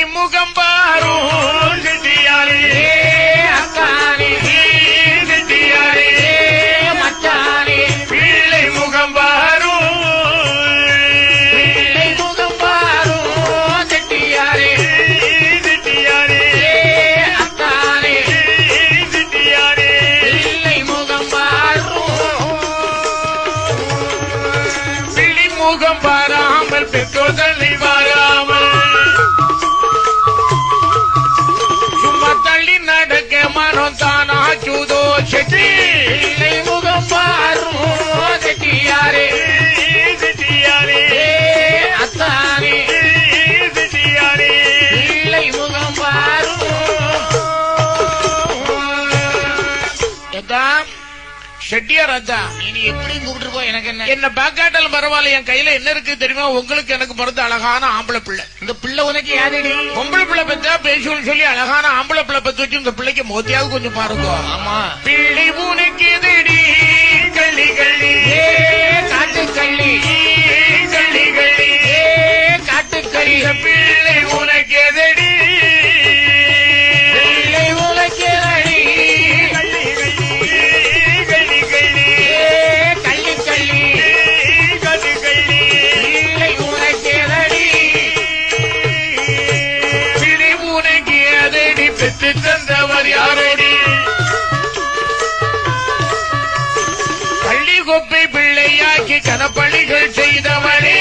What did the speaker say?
பிள்ளை முகம் பாரும் செட்டியாரே அத்தானே செட்டியாரே மச்சானே. பிள்ளை முகம் பாரும். பிள்ளை முகம் பாரும் செட்டியாரே செட்டியாரே அத்தானே செட்டியாரே பிள்ளை முகம் பாரும். பிள்ளை முகம் பாராமல் பெற்றோதனை பிள்ளை முகம் பாரும் செட்டியாரே. செட்டியாரே. அத்தானே. செட்டியாரே. பிள்ளை முகம் பாரும் ஏதா செட்டியார் ராஜா. நீ எப்படி கூப்பிட்டு போ எனக்கு என்ன? என்ன பேக்காட்டாலும் பரவாயில்ல என் கையில என்ன இருக்கு தெரியுமா? உங்களுக்கு எனக்கு பிறந்த அழகான ஆம்பளை பிள்ளை. இந்த பிள்ளை உனக்கு யாரடி பொம்பளை பிள்ளை பெற்றா பேசுவோம்னு சொல்லி அழகான ஆம்பளை பிள்ளை பெற்று வச்சு இந்த பிள்ளைக்கு மோத்தியாவது கொஞ்சம் பாருங்க. ஆமா. பிள்ளை உனக்கு எதிரி. கொப்பை பிள்ளையாக்கி கனப்பணிகள் செய்தவர்